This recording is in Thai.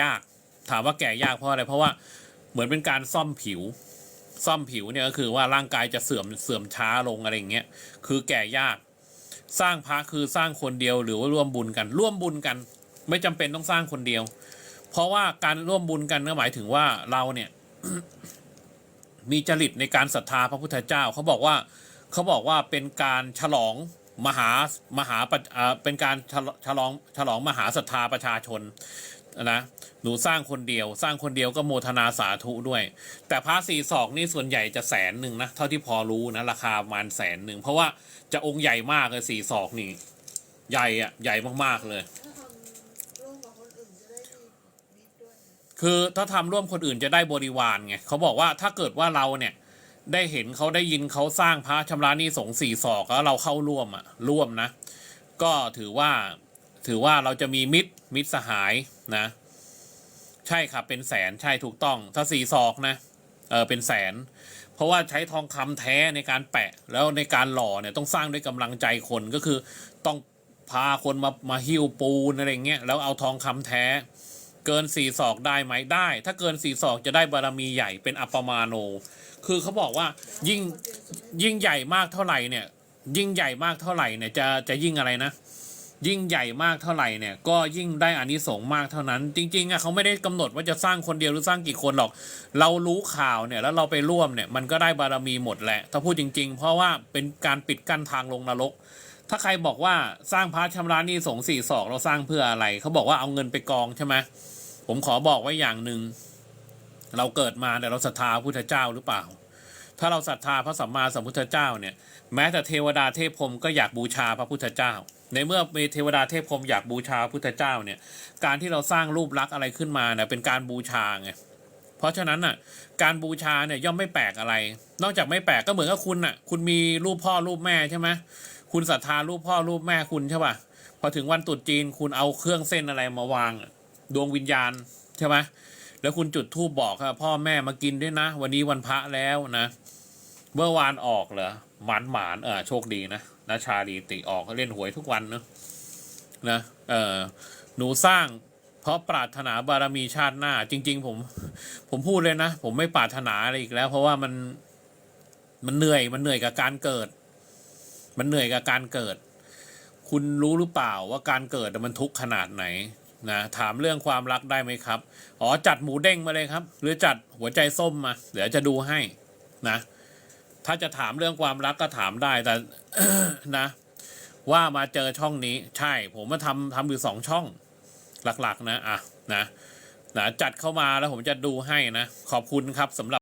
ยาก ถามว่าแก่ยากเพราะอะไร เพราะว่าเหมือนเป็นการซ่อมผิว ซ่อมผิวเนี่ยก็คือว่าร่างกายจะเสื่อมเสื่อมช้าลงอะไรอย่างเงี้ย คือแก่ยาก สร้างพระคือสร้างคนเดียวหรือว่าร่วมบุญกัน ร่วมบุญกัน ไม่จำเป็นต้องสร้างคนเดียว เพราะว่าการร่วมบุญกันก็หมายถึงว่าเราเนี่ย มีจริตในการศรัทธาพระพุทธเจ้าเขาบอกว่าเขาบอกว่าเป็นการฉลองมหามหาเป็นการฉลองฉลองมหาศรัทธาประชาชน นะหนูสร้างคนเดียว สร้างคนเดียวก็โมทนาสาธุด้วย แต่พระสี่ศอกนี่ส่วนใหญ่จะแสนหนึ่งนะ เท่าที่พอรู้นะ ราคาประมาณแสนหนึ่ง เพราะว่าจะองค์ใหญ่มากเลยสี่ศอกนี่ ใหญ่อะใหญ่มากๆเลยถ้าทำร่วมคนอื่นจะได้มีด้วยคือถ้าทำร่วมคนอื่นจะได้บริวารไงเขาบอกว่าถ้าเกิดว่าเราเนี่ยได้เห็นเขาได้ยินเขาสร้างพระชำระนี้สงฆ์สี่ศอกแล้วเราเข้าร่วมอะร่วมนะ ก็ถือว่า ถือว่าเราจะมีมิตรมิตรสหายนะ ใช่ครับเป็นแสนใช่ถูกต้อง ถ้าสี่ศอกนะเออเป็นแสน เพราะว่าใช้ทองคำแท้ในการแปะแล้วในการหล่อเนี่ยต้องสร้างด้วยกำลังใจคนก็คือต้องพาคนมามาหิ้วปูนอะไรเงี้ยแล้วเอาทองคำแท้ เกินสี่ศอกได้ไหมได้ ถ้าเกินสี่ศอกจะได้บารมีใหญ่เป็นอัปปมาโน คือเขาบอกว่ายิ่งยิ่งใหญ่มากเท่าไหร่เนี่ย ยิ่งใหญ่มากเท่าไหร่เนี่ยจะจะยิ่งอะไรนะ ยิ่งใหญ่มากเท่าไหร่เนี่ยก็ยิ่งได้อานิสงส์มากเท่านั้น จริงๆอะเขาไม่ได้กำหนดว่าจะสร้างคนเดียวหรือสร้างกี่คนหรอก เรารู้ข่าวเนี่ยแล้วเราไปร่วมเนี่ยมันก็ได้บารมีหมดแหละ ถ้าพูดจริง ๆ เพราะว่าเป็นการปิดกั้นทางลงนรก ถ้าใครบอกว่าสร้างพระชำระนี้สงสี่ศอกเราสร้างเพื่ออะไรเขาบอกว่าเอาเงินไปกองใช่ไหมผมขอบอกไว้อย่างหนึ่งเราเกิดมาแต่เราศรัทธาพุทธเจ้าหรือเปล่า ถ้าเราศรัทธาพระสัมมาสัมพุทธเจ้าเนี่ยแม้แต่เทวดาเทพพรมก็อยากบูชาพระพุทธเจ้า ในเมื่อมีเทวดาเทพพรมอยากบูชาพระพุทธเจ้าเนี่ยการที่เราสร้างรูปลักษณ์อะไรขึ้นมาเนี่ยเป็นการบูชาไงเพราะฉะนั้นน่ะการบูชาเนี่ยย่อมไม่แปลกอะไร นอกจากไม่แปลกก็เหมือนกับคุณน่ะคุณมีรูปพ่อรูปแม่ใช่ไหมคุณศรัทธารูปพ่อรูปแม่คุณใช่ป่ะพอถึงวันตรุษจีนคุณเอาเครื่องเส้นอะไรมาวางดวงวิญญาณใช่ไหม แล้วคุณจุดธูปบอกครับพ่อแม่มากินด้วยนะ วันนี้วันพระแล้วนะเมื่อวานออกเหรอหมานหมานเออโชคดีนะนะชาดีติออกเล่นหวยทุกวันเนอะนะเออหนูสร้างเพราะปรารถนาบารมีชาติหน้า จริง ๆ ผม ผมพูดเลยนะ ผมไม่ปรารถนาอะไรอีกแล้ว เพราะว่ามันมันเหนื่อยมันเหนื่อยกับการเกิด มันเหนื่อยกับการเกิด คุณรู้หรือเปล่าว่าการเกิดมันทุกข์ขนาดไหน นะถามเรื่องความรักได้ไหมครับ อ๋อจัดหมูเด้งมาเลยครับ หรือจัดหัวใจส้มมา เดี๋ยวจะดูให้นะ ถ้าจะถามเรื่องความรักก็ถามได้แต่นะ ว่ามาเจอช่องนี้ ใช่ ผมมาทำทำอยู่สองช่องหลักๆ นะอะนะนะจัดเข้ามาแล้วผมจะดูให้นะ ขอบคุณครับสำหรับ